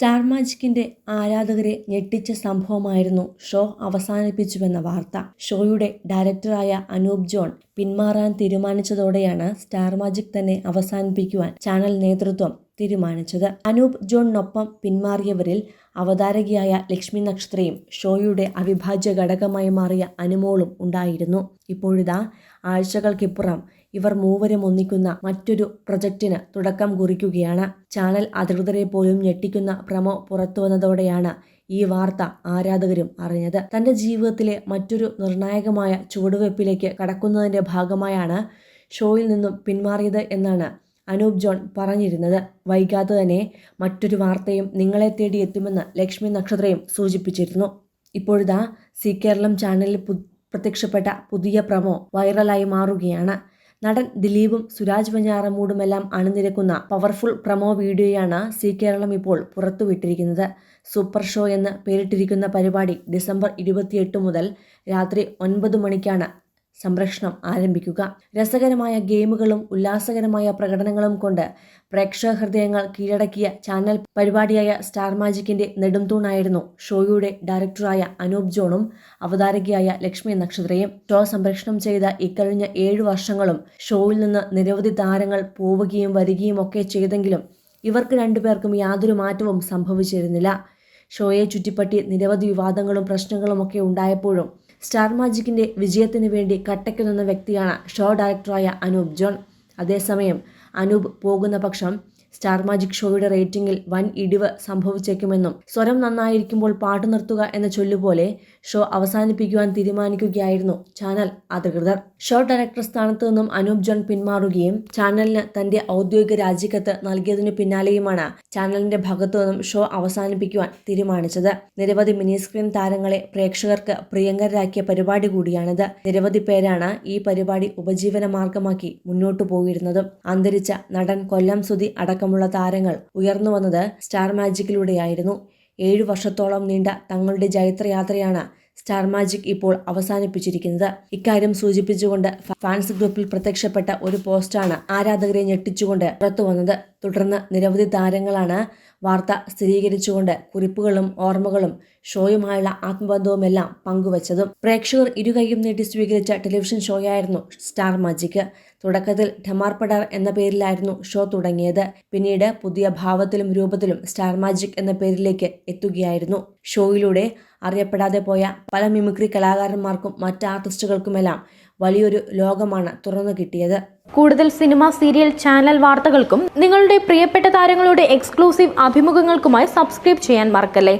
Star മാജിക്കിന്റെ ആരാധകരെ ഞെട്ടിച്ച സംഭവമായിരുന്നു ഷോ അവസാനിപ്പിച്ചുവെന്ന വാർത്ത. ഷോയുടെ ഡയറക്ടറായ അനൂപ് ജോൺ പിന്മാറാൻ തീരുമാനിച്ചതോടെയാണ് സ്റ്റാർ മാജിക് തന്നെ അവസാനിപ്പിക്കുവാൻ ചാനൽ നേതൃത്വം തീരുമാനിച്ചത്. അനൂപ് ജോണിനൊപ്പം പിന്മാറിയവരിൽ അവതാരകയായ ലക്ഷ്മി നക്ഷത്രയും ഷോയുടെ അവിഭാജ്യ ഘടകമായി മാറിയ അനുമോളും ഉണ്ടായിരുന്നു. ഇപ്പോഴിതാ ആഴ്ചകൾക്കിപ്പുറം ഇവർ മൂവരും ഒന്നിക്കുന്ന മറ്റൊരു പ്രൊജക്റ്റിന് തുടക്കം കുറിക്കുകയാണ്. ചാനൽ അധികൃതരെ പോലും ഞെട്ടിക്കുന്ന പ്രമോ പുറത്തുവന്നതോടെയാണ് ഈ വാർത്ത ആരാധകരും അറിഞ്ഞത്. തന്റെ ജീവിതത്തിലെ മറ്റൊരു നിർണായകമായ ചുവടുവയ്പ്പിലേക്ക് കടക്കുന്നതിന്റെ ഭാഗമായാണ് ഷോയിൽ നിന്നും പിന്മാറിയത് എന്നാണ് അനൂപ് ജോൺ പറഞ്ഞിരുന്നത്. വൈകാതെ തന്നെ മറ്റൊരു വാർത്തയും നിങ്ങളെ തേടി എത്തുമെന്ന് ലക്ഷ്മി നക്ഷത്രയും സൂചിപ്പിച്ചിരുന്നു. ഇപ്പോഴിതാ സി കേരളം ചാനലിൽ പ്രത്യക്ഷപ്പെട്ട പുതിയ പ്രമോ വൈറലായി മാറുകയാണ്. നടൻ ദിലീപും സുരാജ് വെഞ്ഞാറമൂടുമെല്ലാം അണിനിരക്കുന്ന പവർഫുൾ പ്രമോ വീഡിയോയാണ് സി കേരളം ഇപ്പോൾ പുറത്തുവിട്ടിരിക്കുന്നത്. സൂപ്പർ ഷോ എന്ന് പേരിട്ടിരിക്കുന്ന പരിപാടി ഡിസംബർ ഇരുപത്തിയെട്ട് മുതൽ രാത്രി ഒൻപത് മണിക്കാണ് സംരക്ഷണം ആരംഭിക്കുക. രസകരമായ ഗെയിമുകളും ഉല്ലാസകരമായ പ്രകടനങ്ങളും കൊണ്ട് പ്രേക്ഷക ഹൃദയങ്ങൾ കീഴടക്കിയ ചാനൽ പരിപാടിയായ സ്റ്റാർ മാജിക്കിന്റെ നെടുംതൂണായിരുന്നു ഷോയുടെ ഡയറക്ടറായ അനൂപ് ജോണും അവതാരകയായ ലക്ഷ്മി നക്ഷത്രയും. ഷോ സംപ്രേഷണം ചെയ്ത ഇക്കഴിഞ്ഞ ഏഴു വർഷങ്ങളും ഷോയിൽ നിന്ന് നിരവധി താരങ്ങൾ പോവുകയും വരികയും ഒക്കെ ചെയ്തെങ്കിലും ഇവർക്ക് രണ്ടുപേർക്കും യാതൊരു മാറ്റവും സംഭവിച്ചിരുന്നില്ല. ഷോയെ ചുറ്റിപ്പറ്റി നിരവധി വിവാദങ്ങളും പ്രശ്നങ്ങളും ഒക്കെ ഉണ്ടായപ്പോഴും സ്റ്റാർ മാജിക്കിന്റെ വിജയത്തിന് വേണ്ടി കട്ടയ്ക്ക് നിന്ന വ്യക്തിയാണ് ഷോ ഡയറക്ടറായ അനൂപ് ജോൺ. അതേസമയം അനൂപ് പോകുന്ന പക്ഷം സ്റ്റാർ മാജിക് ഷോയുടെ റേറ്റിംഗിൽ വൻ ഇടിവ് സംഭവിച്ചേക്കുമെന്നും സ്വരം നന്നായിരിക്കുമ്പോൾ പാട്ട് നിർത്തുക എന്ന ചൊല്ലുപോലെ ഷോ അവസാനിപ്പിക്കുവാൻ തീരുമാനിക്കുകയായിരുന്നു ചാനൽ അധികൃതർ. ഷോ ഡയറക്ടർ സ്ഥാനത്ത് നിന്നും അനൂപ് ജോൺ പിന്മാറുകയും ചാനലിന് തന്റെ ഔദ്യോഗിക രാജിക്കത്ത് നൽകിയതിനു പിന്നാലെയുമാണ് ചാനലിന്റെ ഭാഗത്തു നിന്നും ഷോ അവസാനിപ്പിക്കുവാൻ തീരുമാനിച്ചത്. നിരവധി മിനി സ്ക്രീൻ താരങ്ങളെ പ്രേക്ഷകർക്ക് പ്രിയങ്കരരാക്കിയ പരിപാടി കൂടിയാണിത്. നിരവധി പേരാണ് ഈ പരിപാടി ഉപജീവന മാർഗമാക്കി മുന്നോട്ടു പോയിരുന്നതും. അന്തരിച്ച നടൻ കൊല്ലം സുധി അടക്കമുള്ള താരങ്ങൾ ഉയർന്നു വന്നത് സ്റ്റാർ മാജിക്കിലൂടെയായിരുന്നു. ഏഴു വർഷത്തോളം നീണ്ട തങ്ങളുടെ ജൈത്രയാത്രയാണ് സ്റ്റാർ മാജിക് ഇപ്പോൾ അവസാനിപ്പിച്ചിരിക്കുന്നത്. ഇക്കാര്യം സൂചിപ്പിച്ചുകൊണ്ട് ഫാൻസ് ഗ്രൂപ്പിൽ പ്രത്യക്ഷപ്പെട്ട ഒരു പോസ്റ്റാണ് ആരാധകരെ ഞെട്ടിച്ചുകൊണ്ട് പുറത്തു വന്നത് തുടർന്ന് നിരവധി താരങ്ങളാണ് വാർത്ത സ്ഥിരീകരിച്ചുകൊണ്ട് കുറിപ്പുകളും ഓർമ്മകളും ഷോയുമായുള്ള ആത്മബന്ധവുമെല്ലാം പങ്കുവച്ചതും. പ്രേക്ഷകർ ഇരുകൈയും നീട്ടി സ്വീകരിച്ച ടെലിവിഷൻ ഷോയായിരുന്നു സ്റ്റാർ മാജിക്. തുടക്കത്തിൽ ഠമാർപടാർ എന്ന പേരിലായിരുന്നു ഷോ തുടങ്ങിയത്. പിന്നീട് പുതിയ ഭാവത്തിലും രൂപത്തിലും സ്റ്റാർ മാജിക് എന്ന പേരിലേക്ക് എത്തുകയായിരുന്നു. ഷോയിലൂടെ അറിയപ്പെടാതെ പോയ പല മിമിക്രി കലാകാരന്മാർക്കും മറ്റ് ആർട്ടിസ്റ്റുകൾക്കുമെല്ലാം വലിയൊരു ലോകമാണ് തുറന്നു കിട്ടിയത്. കൂടുതൽ സിനിമ സീരിയൽ ചാനൽ വാർത്തകൾക്കും നിങ്ങളുടെ പ്രിയപ്പെട്ട താരങ്ങളുടെ എക്സ്ക്ലൂസീവ് അഭിമുഖങ്ങൾക്കുമായി സബ്സ്ക്രൈബ് ചെയ്യാൻ മറക്കല്ലേ?